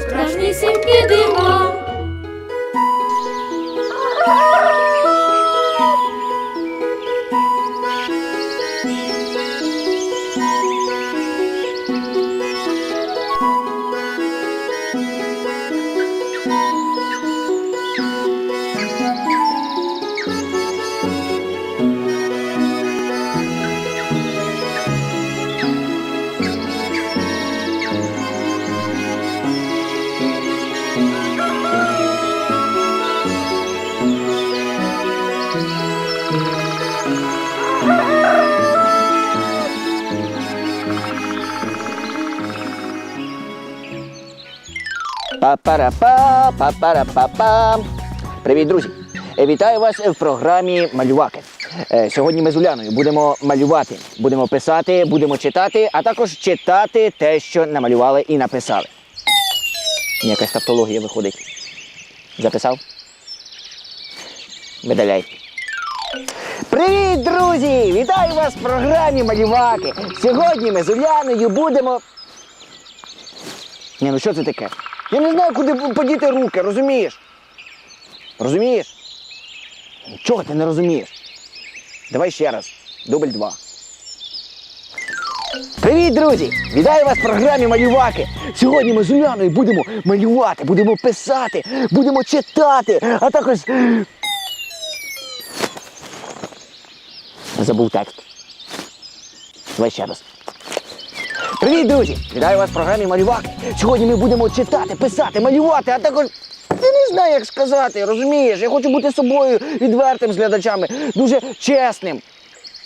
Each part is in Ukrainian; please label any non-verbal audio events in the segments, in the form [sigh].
Страшнісінькі дива. Па-пара-па. Привіт, друзі! Е, Вітаю вас в програмі Малюваки. Е, Сьогодні ми з Уляною будемо малювати, будемо писати, будемо читати, а також читати те, що намалювали і написали. Якась тавтологія виходить. Записав? Видаляй. Привіт, друзі! Вітаю вас в програмі Малюваки. Сьогодні ми з Уляною будемо. Ні, ну що це таке? Я не знаю, куди подіти руки, розумієш? Розумієш? Чого ти не розумієш? Давай ще раз. Дубль два. Привіт, друзі! Вітаю вас в програмі Малюваки. Сьогодні ми з Уляною будемо малювати, будемо писати, будемо читати, а також. Забув текст. Давай ще раз. Привіт, друзі! Вітаю вас в програмі Малюваки. Сьогодні ми будемо читати, писати, малювати, а також. Я не знаю, як сказати, розумієш? Я хочу бути собою відвертим з глядачами, дуже чесним.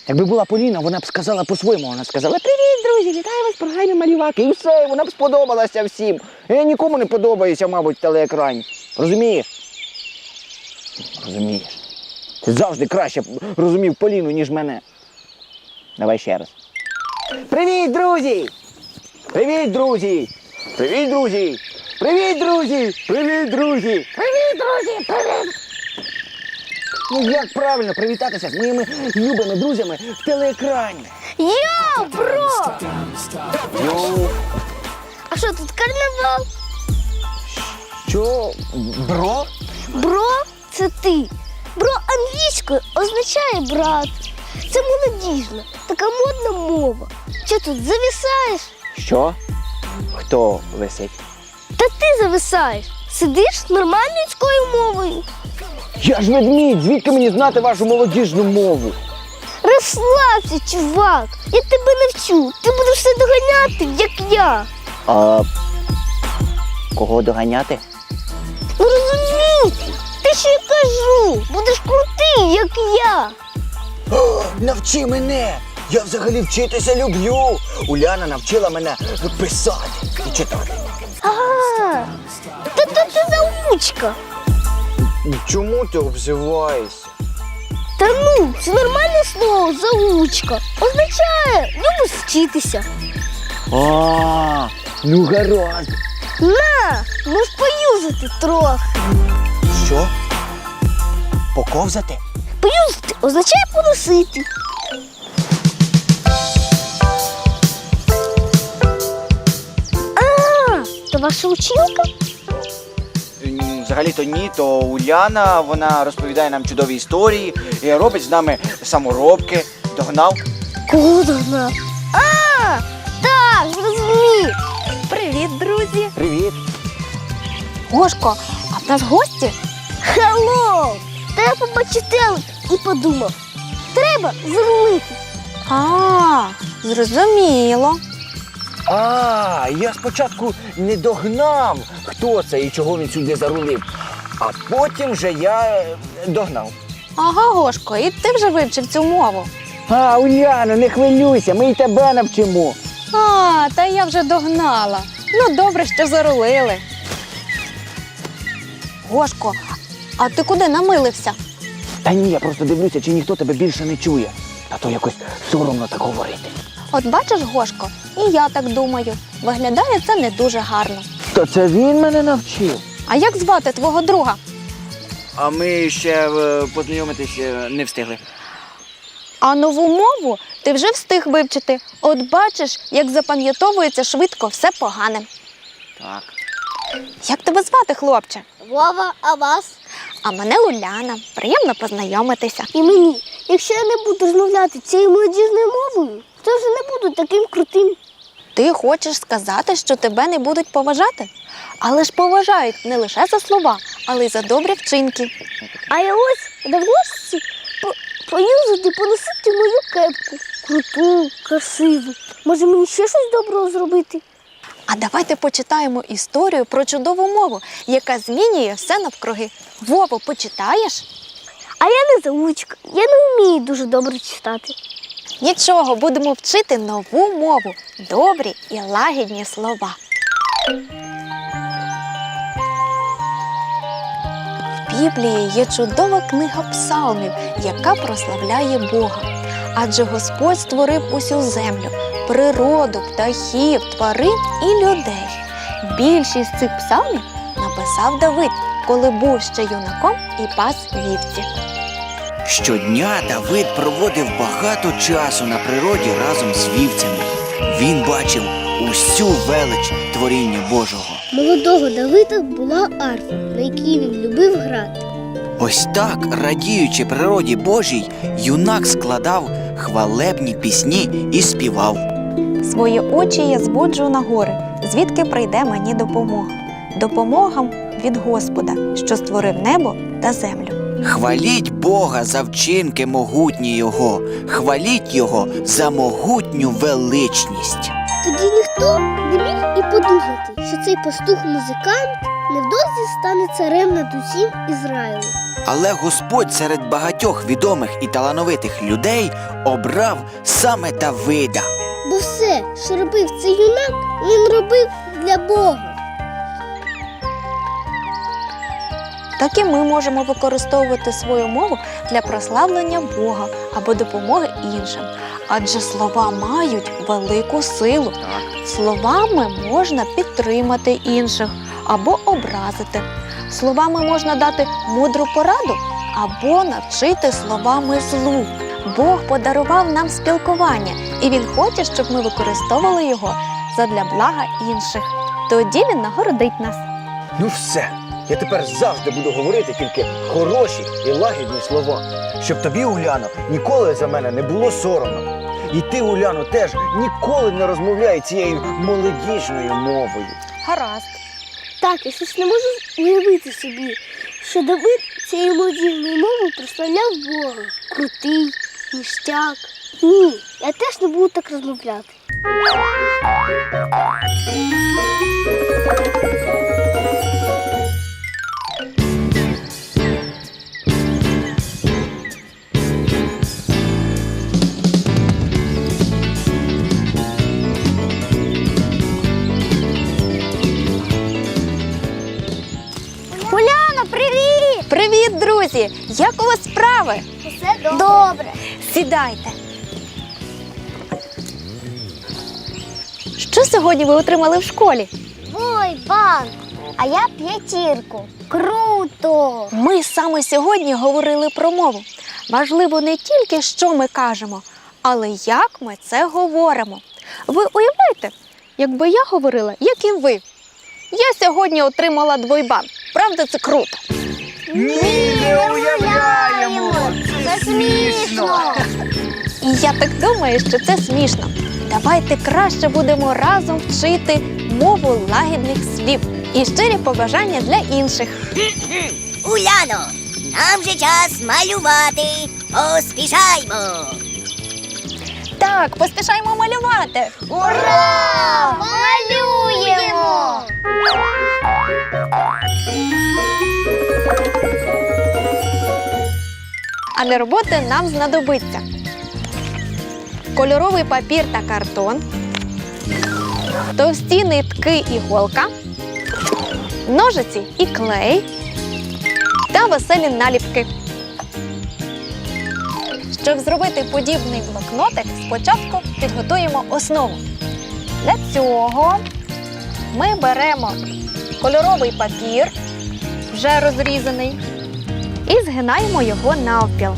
Якби була Поліна, вона б сказала по-своєму. Вона сказала: Привіт, друзі, вітаю вас в програмі Малюваки. І все, вона б сподобалася всім. Я нікому не подобаюся, мабуть, телеекрані. Розумієш? Розумієш. Ти завжди краще розумів Поліну, ніж мене. Давай ще раз. Привіт, друзі! Привіт, друзі! Привіт, друзі! Привіт, друзі! Привіт, друзі! Привіт, друзі! Привіт! Ну як правильно привітатися з моїми любими друзями в телеекрані? Йо, бро! Йоу! А що тут карнавал? Що? Бро? Бро це ти. Бро англійською означає брат. Це молодіжна, така модна мова. Що тут зависаєш? Що? Хто висить? Та ти зависаєш. Сидиш нормальною мовою. Я ж ведмідь, звідки мені знати вашу молодіжну мову? Розслабся, чувак. Я тебе навчу. Ти будеш все доганяти, як я. А кого доганяти? Ну розумієте, те, що я кажу, будеш крутий, як я. Навчи мене! Я взагалі вчитися люблю. Уляна навчила мене писати і читати. А, та то ти заучка. Чому ти обзиваєшся? Та ну, це нормальне слово заучка. Означає любиш вчитися. А, ну гаразд. На, можеш поюзати трохи. Що? Поковзати? Поюзати означає поносити. То ваша училка? Взагалі-то ні, то Уляна, вона розповідає нам чудові історії, і робить з нами саморобки, догнав. Кого догнав? А, так, зрозумів. Привіт, друзі! Привіт. Гошко, а в нас гості? Хеллоу! Та я побачив телек і подумав, треба зарулити. А, зрозуміло. А, я спочатку не догнав, хто це і чого він сюди зарулив. А потім вже я е, догнав. Ага, Гошко, і ти вже вивчив цю мову. А, Уляна, не хвилюйся, ми й тебе навчимо. А, та я вже догнала. Ну, добре, що зарулили. Гошко, а ти куди намилився? Та ні, я просто дивлюся, чи ніхто тебе більше не чує. А то якось соромно так говорити. От бачиш, Гошко, і я так думаю. Виглядає це не дуже гарно. То це він мене навчив. А як звати твого друга? А ми ще е, познайомитись е, не встигли. А нову мову ти вже встиг вивчити. От бачиш, як запам'ятовується швидко все погане. Так. Як тебе звати, хлопче? Вова, а вас? А мене Уляна. Приємно познайомитися. І мені. Якщо я не буду розмовляти цією молодіжною мовою, то вже не буду таким крутим. Ти хочеш сказати, що тебе не будуть поважати? Але ж поважають не лише за слова, але й за добрі вчинки. А я ось на гості по- поюзати, поносити мою кепку. Круту, красиву. Може мені ще щось доброго зробити? А давайте почитаємо історію про чудову мову, яка змінює все навкруги. Вово, почитаєш? А я не заучка, я не вмію дуже добре читати. Нічого, будемо вчити нову мову, добрі і лагідні слова. В Біблії є чудова книга псалмів, яка прославляє Бога. Адже Господь створив усю землю, природу, птахів, тварин і людей. Більшість цих псалмів написав Давид, коли був ще юнаком і пас вівці. Щодня Давид проводив багато часу на природі разом з вівцями. Він бачив усю велич творіння Божого. Молодого Давида була арфа, на якій він любив грати. Ось так, радіючи природі Божій, юнак складав хвалебні пісні і співав. Свої очі я зводжу на гори, звідки прийде мені допомога. Допомога від Господа, що створив небо та землю. Хваліть Бога за вчинки могутні Його, хваліть Його за могутню величність. Тоді ніхто не міг і подумати, що цей пастух-музикант невдовзі стане царем над усім Ізраїлем. Але Господь серед багатьох відомих і талановитих людей обрав саме Давида. Бо все, що робив цей юнак, він робив для Бога. Так і ми можемо використовувати свою мову для прославлення Бога або допомоги іншим. Адже слова мають велику силу. Словами можна підтримати інших або образити. Словами можна дати мудру пораду або навчити словами злу. Бог подарував нам спілкування, і Він хоче, щоб ми використовували його задля блага інших. Тоді він нагородить нас. Ну все. Я тепер завжди буду говорити тільки хороші і лагідні слова, щоб тобі, Уляно, ніколи за мене не було соромно. І ти, Уляно, теж ніколи не розмовляй цією молодіжною мовою. Гаразд. Так, я щось не можу уявити собі, що Давид цією молодіжною мовою прославляв Бога. Крутий, ніштяк. Ні, я теж не буду так розмовляти. Друзі! Як у вас справи? Все добре. Сідайте. Що сьогодні ви отримали в школі? Ой, банк, а я п'ятірку. Круто! Ми саме сьогодні говорили про мову. Важливо не тільки, що ми кажемо, але як ми це говоримо. Ви уявляєте, якби я говорила, як і ви. Я сьогодні отримала двойбан. Правда, це круто. Ні, не уявляємо! Це смішно! І я так думаю, що це смішно. Давайте краще будемо разом вчити мову лагідних слів і щирі побажання для інших. Уляно, нам же час малювати. Поспішаймо. Так, поспішаємо малювати. Ура! Малюємо! А для роботи нам знадобиться кольоровий папір та картон, товсті нитки іголка, ножиці і клей та веселі наліпки. Щоб зробити подібний блокнотик, спочатку підготуємо основу. Для цього ми беремо кольоровий папір, вже розрізаний, і згинаємо його навпіл.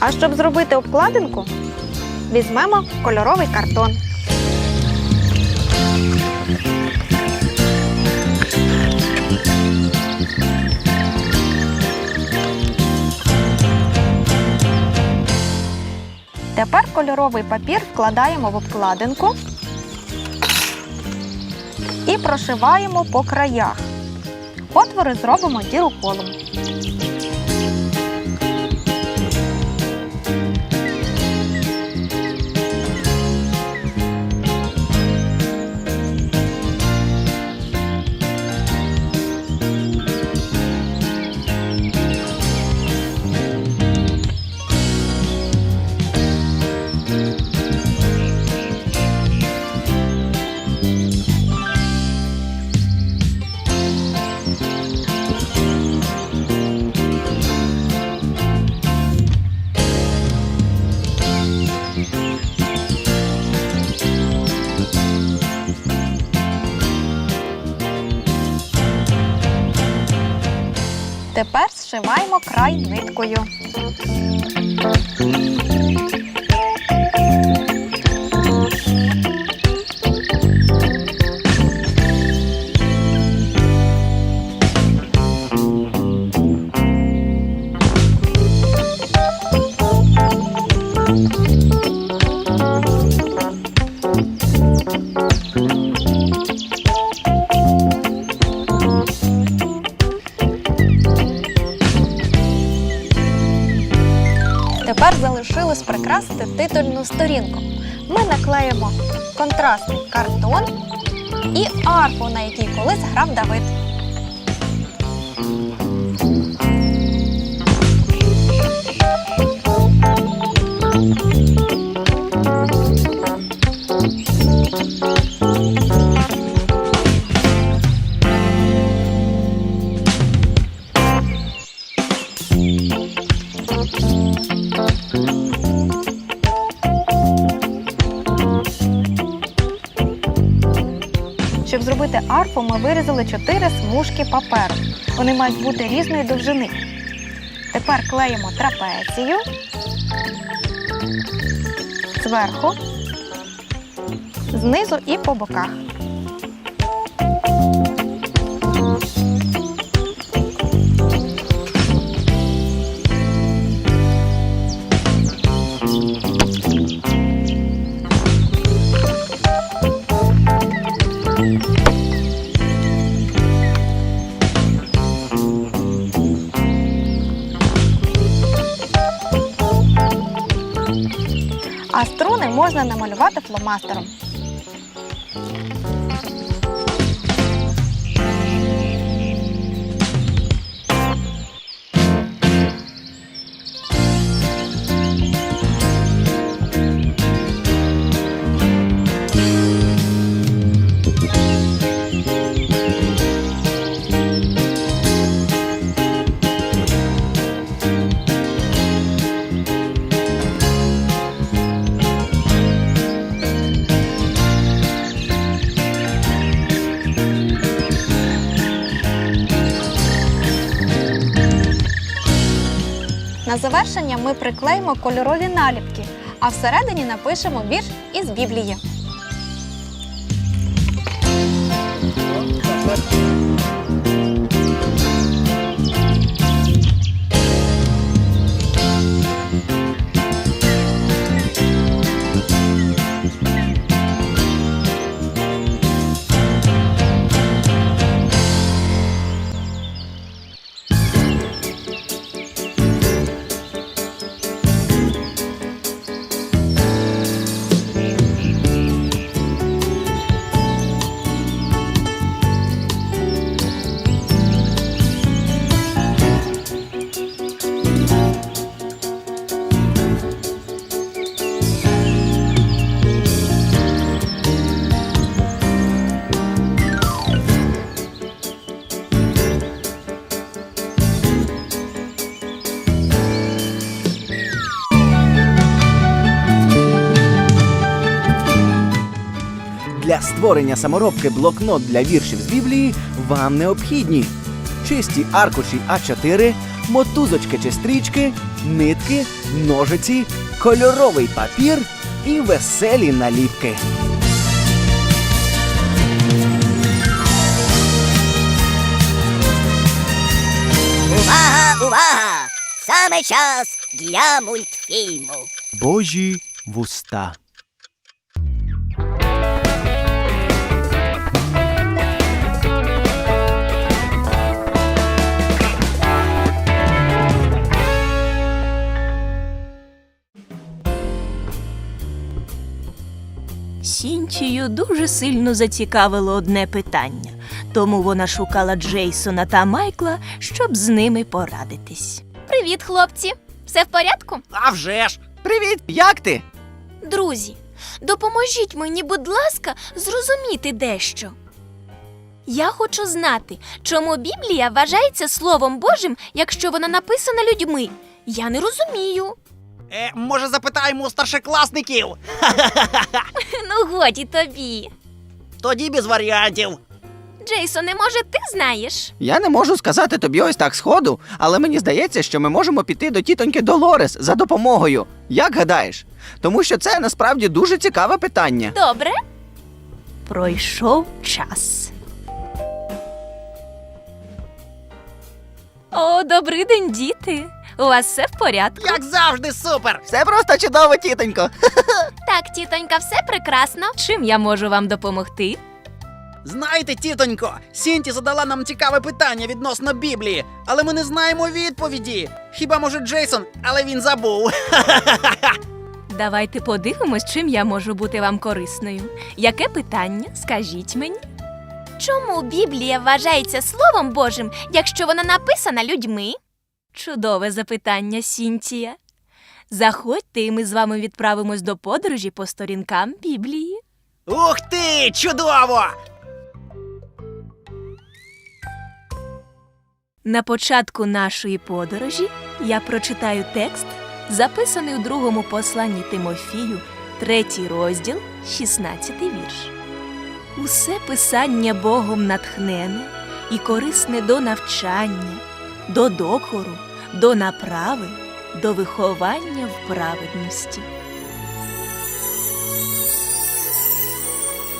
А щоб зробити обкладинку, візьмемо кольоровий картон. Тепер кольоровий папір вкладаємо в обкладинку і прошиваємо по краях. Отвори зробимо діроколом. Тепер зшиваємо край ниткою. Титульну сторінку. Ми наклеїмо контрастний картон і арфу, на якій колись грав Давид. Вирізали чотири смужки паперу. Вони мають бути різної довжини. Тепер клеїмо трапецію зверху, знизу і по боках. Можна намалювати фломастером. На завершення ми приклеїмо кольорові наліпки, а всередині напишемо вірш із Біблії. Створення саморобки блокнот для віршів з Біблії вам необхідні чисті аркуші А4, мотузочки чи стрічки, нитки, ножиці, кольоровий папір і веселі наліпки. Увага, увага! Саме час для мультфільму. Божі вуста. Сінтію дуже сильно зацікавило одне питання, тому вона шукала Джейсона та Майкла, щоб з ними порадитись. Привіт, хлопці! Все в порядку? А вже ж! Привіт! Як ти? Друзі, допоможіть мені, будь ласка, зрозуміти дещо. Я хочу знати, чому Біблія вважається Словом Божим, якщо вона написана людьми. Я не розумію. Е, може, запитаємо у старшокласників? [laughs] Ну, годі тобі. Тоді без варіантів. Джейсоне, може, ти знаєш? Я не можу сказати тобі ось так сходу, але мені здається, що ми можемо піти до тітоньки Долорес за допомогою. Як гадаєш? Тому що це насправді дуже цікаве питання. Добре? Пройшов час. О, добрий день, діти! У вас все в порядку? Як завжди, супер! Все просто чудово, тітонько. [laughs] Так, тітонька, все прекрасно. Чим я можу вам допомогти? Знаєте, тітонько, Сінті задала нам цікаве питання відносно Біблії, але ми не знаємо відповіді. Хіба може Джейсон, але він забув. [laughs] Давайте подивимось, чим я можу бути вам корисною. Яке питання? Скажіть мені. Чому Біблія вважається Словом Божим, якщо вона написана людьми? Чудове запитання, Сінтія. Заходьте, і ми з вами відправимось до подорожі по сторінкам Біблії. Ух ти! Чудово! На початку нашої подорожі я прочитаю текст, записаний у другому посланні Тимофію, третій розділ, 16 вірш. Усе писання Богом натхнене і корисне до навчання, до докору, до направи, до виховання в праведності.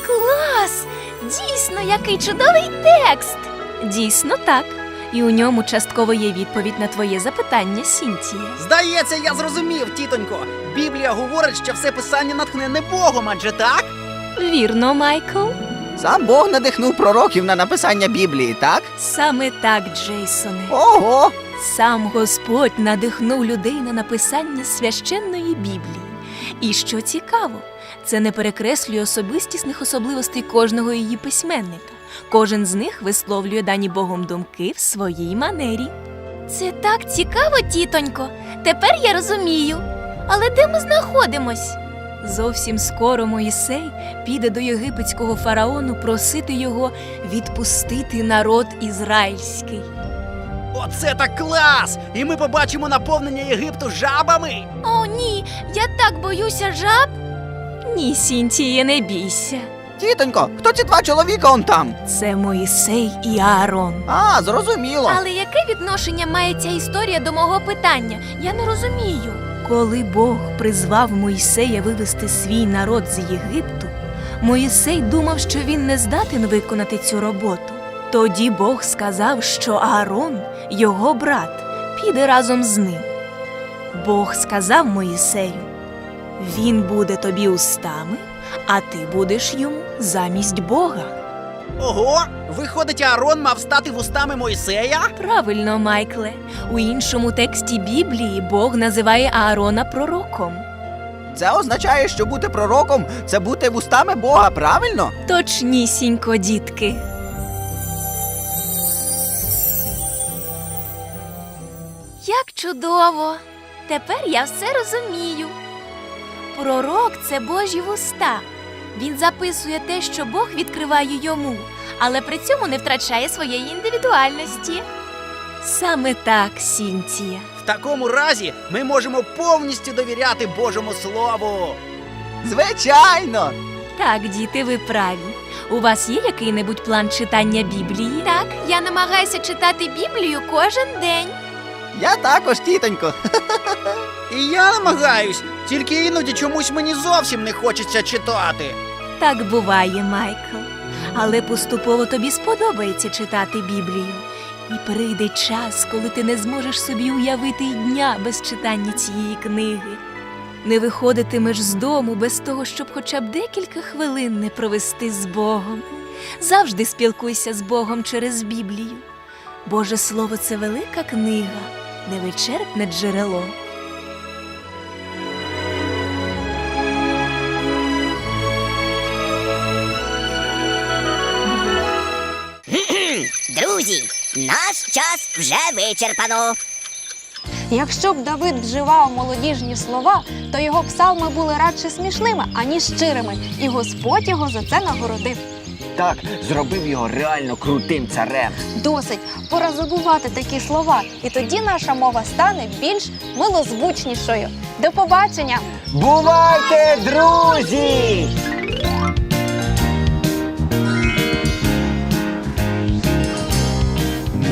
Клас! Дійсно, який чудовий текст! Дійсно так. І у ньому частково є відповідь на твоє запитання, Сінтія. Здається, я зрозумів, тітонько. Біблія говорить, що все писання натхнене Богом, адже так? Вірно, Майкл? Сам Бог надихнув пророків на написання Біблії, так? Саме так, Джейсоне. Ого! Сам Господь надихнув людей на написання священної Біблії. І що цікаво, це не перекреслює особистісних особливостей кожного її письменника. Кожен з них висловлює дані Богом думки в своїй манері. Це так цікаво, тітонько. Тепер я розумію. Але де ми знаходимось? Зовсім скоро Моїсей піде до єгипетського фараону просити його відпустити народ ізраїльський. Оце так клас! І ми побачимо наповнення Єгипту жабами. О, ні, я так боюся жаб. Ні, Сінтіє, не бійся. Тітонько, хто ці два чоловіка он там? Це Моїсей і Аарон. А, зрозуміло. Але яке відношення має ця історія до мого питання? Я не розумію. Коли Бог призвав Моїсея вивести свій народ з Єгипту, Моїсей думав, що він не здатен виконати цю роботу. Тоді Бог сказав, що Аарон, його брат, піде разом з ним. Бог сказав Моїсею: Він буде тобі устами, а ти будеш йому замість Бога. Ого! Виходить, Аарон мав стати вустами Мойсея? Правильно, Майкле. У іншому тексті Біблії Бог називає Аарона пророком. Це означає, що бути пророком це бути вустами Бога, правильно? Точнісінько, дітки. Як чудово! Тепер я все розумію. Пророк це Божі вуста. Він записує те, що Бог відкриває йому, але при цьому не втрачає своєї індивідуальності. Саме так, Сінтія. В такому разі ми можемо повністю довіряти Божому Слову. Звичайно! Так, діти, ви праві. У вас є який-небудь план читання Біблії? Так, я намагаюся читати Біблію кожен день. Я також, тітонько. [laughs] І я намагаюсь, тільки іноді чомусь мені зовсім не хочеться читати. Так буває, Майкл. Але поступово тобі сподобається читати Біблію. І прийде час, коли ти не зможеш собі уявити й дня без читання цієї книги. Не виходитимеш з дому без того, щоб хоча б декілька хвилин не провести з Богом. Завжди спілкуйся з Богом через Біблію. Боже Слово це велика книга, невичерпне джерело. Наш час вже вичерпано. Якщо б Давид вживав молодіжні слова, то його псалми були радше смішними, аніж щирими, і Господь його за це нагородив. Так, зробив його реально крутим царем. Досить, пора забувати такі слова, і тоді наша мова стане більш милозвучнішою. До побачення! Бувайте, друзі!